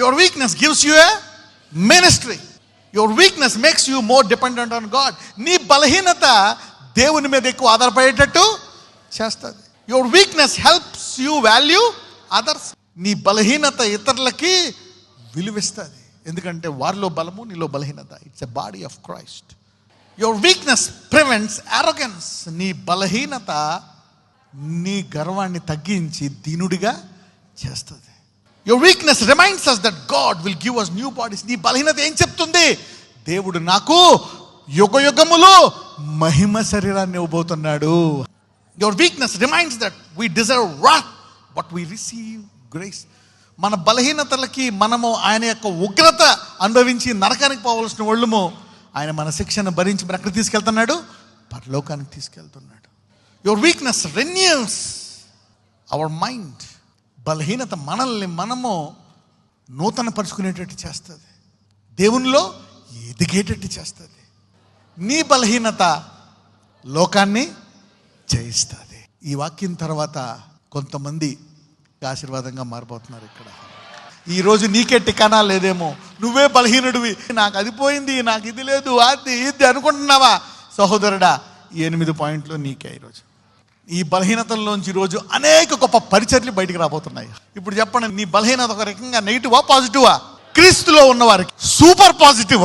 Your weakness gives you a ministry your weakness makes you more dependent on God నీ బలహీనత దేవుని మీద ఎక్కువ ఆధారపడేటట్టు చేస్తుంది. Your weakness helps you value others నీ బలహీనత ఇతరులకి విలువిస్తుంది. ఎందుకంటే వారిలో బలము నీలో బలహీనత. It's a body of Christ your weakness prevents arrogance నీ బలహీనత నీ గర్వాన్ని తగ్గించి దీనుడిగా చేస్తుంది. Your weakness reminds us that God will give us new bodies నీ బలహీనత ఏం చెప్తుంది? దేవుడు నాకు యుగ యుగములో మహిమ శరీరాన్ని ఇవ్వబోతున్నాడు. Your weakness reminds that we deserve wrath but we receive grace మన బలహీనతలకి మనము ఆయన యొక్క ఉగ్రత అనుభవించి నరకానికి పోవలసిన వాళ్ళము. ఆయన మన శిక్షను భరించి మన ఎక్కడ తీసుకెళ్తున్నాడు? పరలోకానికి తీసుకెళ్తున్నాడు. Your weakness renews our mind బలహీనత మనల్ని మనము నూతన పరుచుకునేటట్టు చేస్తుంది. దేవునిలో ఎదిగేటట్టు చేస్తుంది. నీ బలహీనత లోకాన్ని జయిస్తుంది. ఈ వాక్యం తర్వాత కొంతమంది ఆశీర్వాదంగా మారిపోతున్నారు ఇక్కడ. ఈరోజు నీకే టికానా లేదేమో? నువ్వే బలహీనుడివి. నాకు అది పోయింది నాకు ఇది లేదు అది ఇది అనుకుంటున్నావా? సహోదరుడా ఈ ఎనిమిది పాయింట్లు నీకే ఈరోజు. ఈ బలహీనతల్లోంచి రోజు అనేక గొప్ప పరిచర్లు బయటికి రాబోతున్నాయి. ఇప్పుడు చెప్పండి నీ బలహీనత ఒక రకంగా నెగిటివా పాజిటివా క్రీస్తులో ఉన్నవారికి సూపర్ పాజిటివ్